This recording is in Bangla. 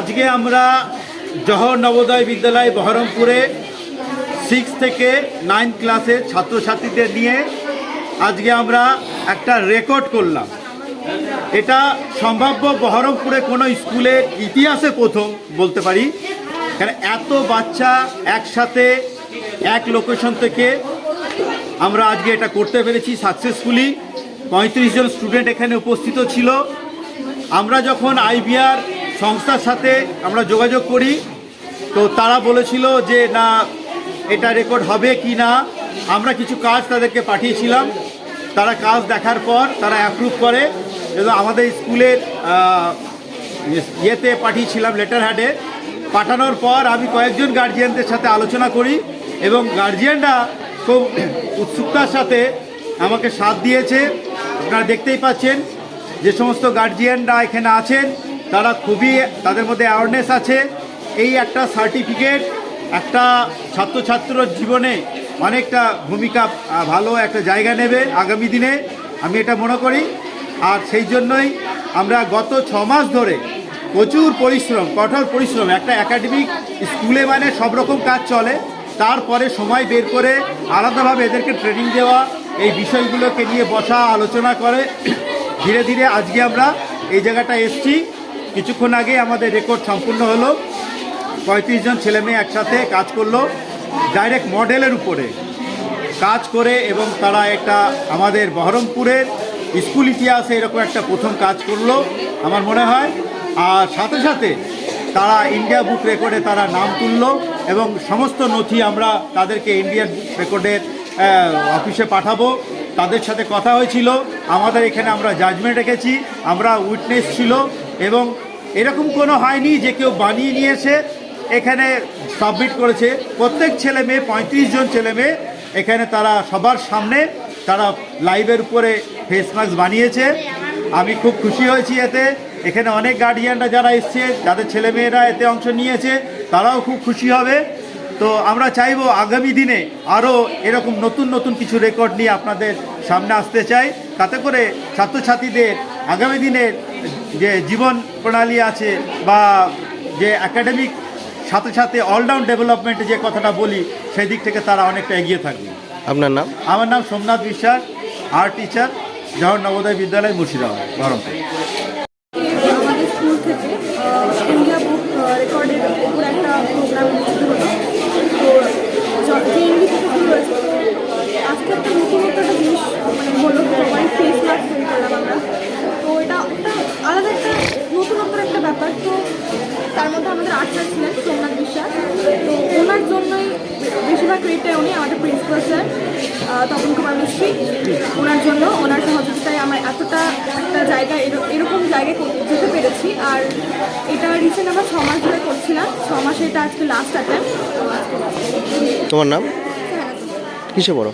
আজকে আমরা জহর নবোদয় বিদ্যালয় বহরমপুরে সিক্স থেকে নাইন ক্লাসের ছাত্রছাত্রীদের নিয়ে আজকে আমরা একটা রেকর্ড করলাম। এটা সম্ভাব্য বহরমপুরে কোনো স্কুলের ইতিহাসে প্রথম বলতে পারি। কারণ এত বাচ্চা একসাথে এক লোকেশন থেকে আমরা আজকে এটা করতে পেরেছি সাকসেসফুলি পঁয়ত্রিশ জন স্টুডেন্ট এখানে উপস্থিত ছিল। আমরা যখন আইবিআর সংস্থার সাথে আমরা যোগাযোগ করি। তো তারা বলেছিল যে, না, এটা রেকর্ড হবে কি না? আমরা কিছু কাজ তাদেরকে পাঠিয়েছিলাম। তারা কাজ দেখার পর তারা অ্যাপ্রুভ করে। এবং আমাদের স্কুলের ইয়েতে পাঠিয়েছিলাম লেটার হ্যাডে পাঠানোর পর আমি কয়েকজন গার্জিয়ানদের সাথে আলোচনা করি এবং গার্জিয়ানরা খুব উৎসুকতার সাথে আমাকে সাথ দিয়েছে। আপনারা দেখতেই পাচ্ছেন যে সমস্ত গার্জিয়ানরা এখানে আছেন। তারা খুবই, তাদের মধ্যে অ্যাওয়ারনেস আছে। এই একটা সার্টিফিকেট একটা ছাত্রছাত্রর জীবনে অনেকটা ভূমিকা ভালো একটা জায়গা নেবে আগামী দিনে, আমি এটা মনে করি। আর সেই জন্যই আমরা গত ছ মাস ধরে প্রচুর পরিশ্রম, কঠোর পরিশ্রম, একটা একাডেমিক স্কুলে মানে সব রকম কাজ চলে। তারপরে সময় বের করে আলাদাভাবে এদেরকে ট্রেনিং দেওয়া, এই বিষয়গুলোকে নিয়ে বসা, আলোচনা করে। ধীরে ধীরে আজকে আমরা এই জায়গাটা এসছি। কিছুক্ষণ আগে আমাদের রেকর্ড সম্পূর্ণ হলো। পঁয়ত্রিশ জন ছেলে মেয়ে একসাথে কাজ করল ডাইরেক্ট মডেলের উপরে কাজ করে এবং তারা একটা আমাদের বহরমপুরের স্কুল ইতিহাসে এরকম একটা প্রথম কাজ করল, আমার মনে হয়। আর সাথে সাথে তারা ইন্ডিয়া বুক রেকর্ডে তারা নাম তুললো এবং সমস্ত নথি আমরা তাদেরকে ইন্ডিয়ান বুক রেকর্ডের অফিসে পাঠাবো। তাদের সাথে কথা হয়েছিল, আমাদের এখানে আমরা জাজমেন্ট রেখেছি, আমরা উইটনেস ছিল এবং এরকম কোনো হয়নি যে কেউ বানিয়ে নিয়েছে, এখানে সাবমিট করেছে। প্রত্যেক ছেলে মেয়ে, পঁয়ত্রিশ জন ছেলে মেয়ে এখানে তারা সবার সামনে, তারা লাইভের উপরে ফেস মাস্ক বানিয়েছে। আমি খুব খুশি হয়েছি এতে। এখানে অনেক গার্ডিয়ানরা যারা এসছে, যাদের ছেলেমেয়েরা এতে অংশ নিয়েছে, তারাও খুব খুশি হবে। তো আমরা চাইব আগামী দিনে আরও এরকম নতুন নতুন কিছু রেকর্ড নিয়ে আপনাদের সামনে আসতে চাই। তাতে করে ছাত্রছাত্রীদের আগামী দিনের যে জীবন প্রণালী আছে বা যে একাডেমিক সাথে সাথে অলরাউন্ড ডেভেলপমেন্টে যে কথাটা বলি সেই দিক থেকে তারা অনেকটা এগিয়ে থাকবে। আপনার নাম? আমার নাম সোমনাথ বিশ্বাস আর্ট টিচার জওহর নবোদয় বিদ্যালয় মুর্শিদাবাদ বহরমপুর। আমাদের স্কুল থেকে ইন্ডিয়া বুক রেকর্ডের উপর একটা প্রোগ্রাম অনুষ্ঠিত হলো তো য- যে ইংলিশ থেকে শুরু হয়েছে তো আজকে একটা নতুন একটা জিনিস মানে হলো সবাই ফেস মাস্ক তৈরি করলাম আমরা তো এটা একটা আলাদা একটা নতুনত্বর একটা ব্যাপার। তো তার মধ্যে আমাদের আর্চার ছিলেন সোমনাথ বিশ্বাস। তো ওনার জন্যই বেশিরভাগ ক্রেডিটটা উনি আমাদের প্রিন্সিপাল স্যার তপন কুমার মিস্ত্রি। ওনার জন্য ওনার সহযোগিতায় আমরা এতটা একটা জায়গা এর- এরকম জায়গায় যেতে পেরেছি। আর এটা রিসেন্ট আমরা ছ মাস ধরে করছিলাম। ছ মাসে এটা আজকে লাস্ট অ্যাটেম্প তোমার নাম? কিসে পড়ো?